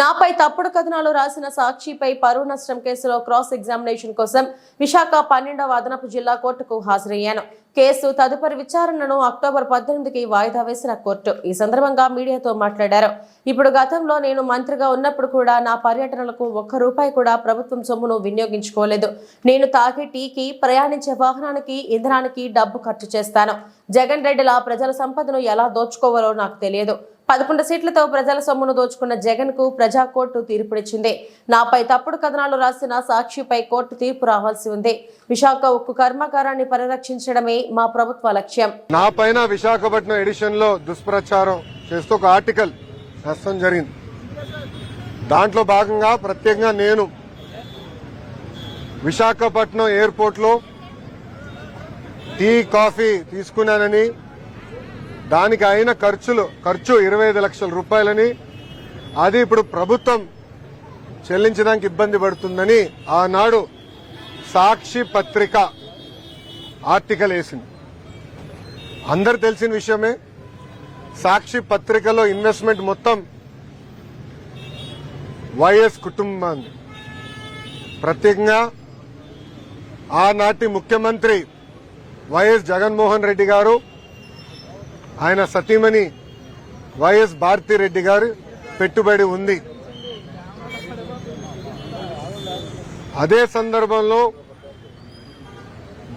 నాపై తప్పుడు కథనాలు రాసిన సాక్షిపై పరువు నష్టం కేసులో క్రాస్ ఎగ్జామినేషన్ కోసం విశాఖ పన్నెండవ అదనపు జిల్లా కోర్టుకు హాజరయ్యాను. కేసు తదుపరి విచారణను అక్టోబర్ పద్దెనిమిదికి వాయిదా వేసిన కోర్టు ఈ సందర్భంగా మీడియాతో మాట్లాడారు. ఇప్పుడు గతంలో నేను మంత్రిగా ఉన్నప్పుడు కూడా నా పర్యటనలకు ఒక్క రూపాయి కూడా ప్రభుత్వం సొమ్మును వినియోగించుకోలేదు. నేను తాగే టీకి ప్రయాణించే వాహనానికి ఇంధనానికి డబ్బు ఖర్చు చేస్తాను. జగన్ రెడ్డిలా ప్రజల సంపదను ఎలా దోచుకోవాలో నాకు తెలియదు. పదకొండు సీట్లతో ప్రజల సొమ్మును దోచుకున్న జగన్కు ప్రజా కోర్టు తీర్పునిచ్చింది నాపై తప్పుడు కథనాలు రాసిన సాక్షిపై కోర్టు తీర్పు రావాల్సి ఉంది. విశాఖ ఉక్కు కర్మాగారాన్ని పరిరక్షించడమే మా ప్రభుత్వ లక్ష్యం. నాపైన విశాఖపట్నం ఎడిషన్లో దుష్ప్రచారం చేస్తూ ఒక ఆర్టికల్ నష్టం జరిగింది. దాంట్లో భాగంగా ప్రత్యేకంగా నేను విశాఖపట్నం ఎయిర్పోర్ట్లో టీ కాఫీ తీసుకున్నానని దానికి అయిన ఖర్చులు ఖర్చు ఇరవై ఐదు లక్షల రూపాయలని అది ఇప్పుడు ప్రభుత్వం చెల్లించడానికి ఇబ్బంది పడుతుందని ఆనాడు సాక్షి పత్రిక ఆర్టికల్ వేసింది. అందరు తెలిసిన విషయమే సాక్షి పత్రికలో ఇన్వెస్ట్మెంట్ మొత్తం వైఎస్ కుటుంబాన్ని. ప్రత్యేకంగా ఆనాటి ముఖ్యమంత్రి వైఎస్ జగన్మోహన్ రెడ్డి గారు ఆయన సతీమణి వైఎస్ భారతిరెడ్డి గారు పెట్టుబడి ఉంది. అదే సందర్భంలో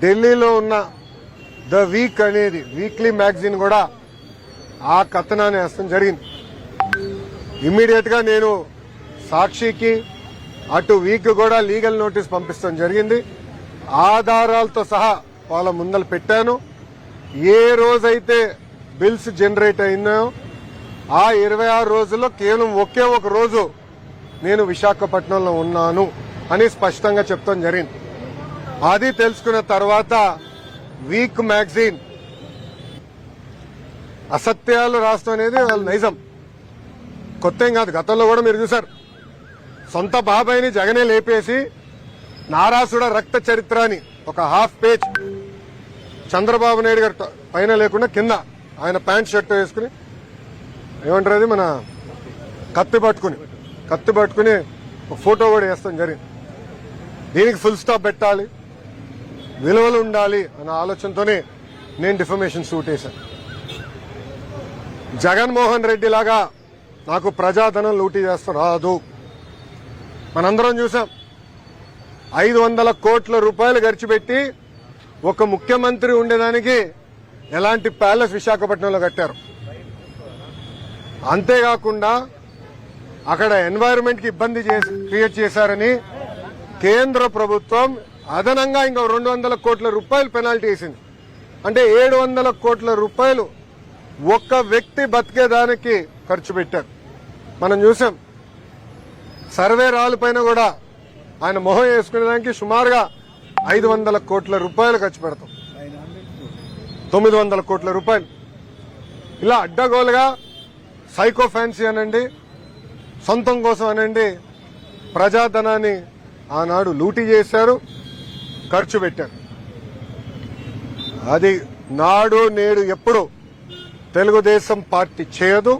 ఢిల్లీలో ఉన్న ద వీక్ అనేది వీక్లీ మ్యాగజైన్ కూడా ఆ కథనాన్ని వేస్తాం జరిగింది. ఇమ్మీడియట్గా నేను సాక్షికి అటు వీక్ కూడా లీగల్ నోటీస్ పంపిస్తాం జరిగింది. ఆధారాలతో సహా వాళ్ళ ముందలు పెట్టాను. ఏ రోజైతే బిల్స్ జనరేట్ అయినాయో ఆ ఇరవై ఆరు రోజుల్లో కేవలం ఒకే ఒక రోజు నేను విశాఖపట్నంలో ఉన్నాను అని స్పష్టంగా చెప్తాం జరిగింది. అది తెలుసుకున్న తర్వాత వీక్ మ్యాగజైన్ అసత్యాలు రాస్తాం అనేది వాళ్ళ నైజం. కొత్త ఏం కాదు గతంలో కూడా మీరు చూసారు సొంత బాబాయిని జగనే లేపేసి నారాసుడ రక్త చరిత్ర అని ఒక హాఫ్ పేజ్ చంద్రబాబు నాయుడు గారి పైన లేకుండా కింద ఆయన ప్యాంట్ షర్ట్ వేసుకుని ఏమంటారు అది మన కత్తి పట్టుకుని కత్తి పట్టుకుని ఒక ఫోటో కూడా వేస్తాం జరిగింది. దీనికి ఫుల్ స్టాప్ పెట్టాలి విలువలు ఉండాలి అన్న ఆలోచనతోనే నేను డిఫర్మేషన్ షూట్ వేశాను జగన్మోహన్ రెడ్డి లాగా నాకు ప్రజాధనం లూటీ చేస్తా రాదు. మనందరం చూసాం. ఐదు వందల కోట్ల రూపాయలు ఖర్చు పెట్టి ఒక ముఖ్యమంత్రి ఉండేదానికి ఎలాంటి ప్యాలెస్ విశాఖపట్నంలో కట్టారు? అంతేకాకుండా అక్కడ ఎన్వైరన్మెంట్కి ఇబ్బంది చేసి- క్రియేట్ చేశారని కేంద్ర ప్రభుత్వం అదనంగా ఇంకా రెండు వందల కోట్ల రూపాయలు పెనాల్టీ వేసింది. అంటే ఏడు వందల కోట్ల రూపాయలు ఒక్క వ్యక్తి బతికేదానికి ఖర్చు పెట్టారు. మనం చూసాం. సర్వే రాళ్ళపైన కూడా ఆయన మొహం వేసుకునేదానికి సుమారుగా ఐదు వందల కోట్ల రూపాయలు ఖర్చు పెడతాం. తొమ్మిది వందల కోట్ల రూపాయలు. ఇలా అడ్డగోలుగా సైకో ఫ్యాన్సీ అనండి సొంతం కోసం అనండి ప్రజాధనాన్ని ఆనాడు లూటీ చేశారు ఖర్చు పెట్టారు. అది నాడు నేడు ఎప్పుడు తెలుగుదేశం పార్టీ చేయదు.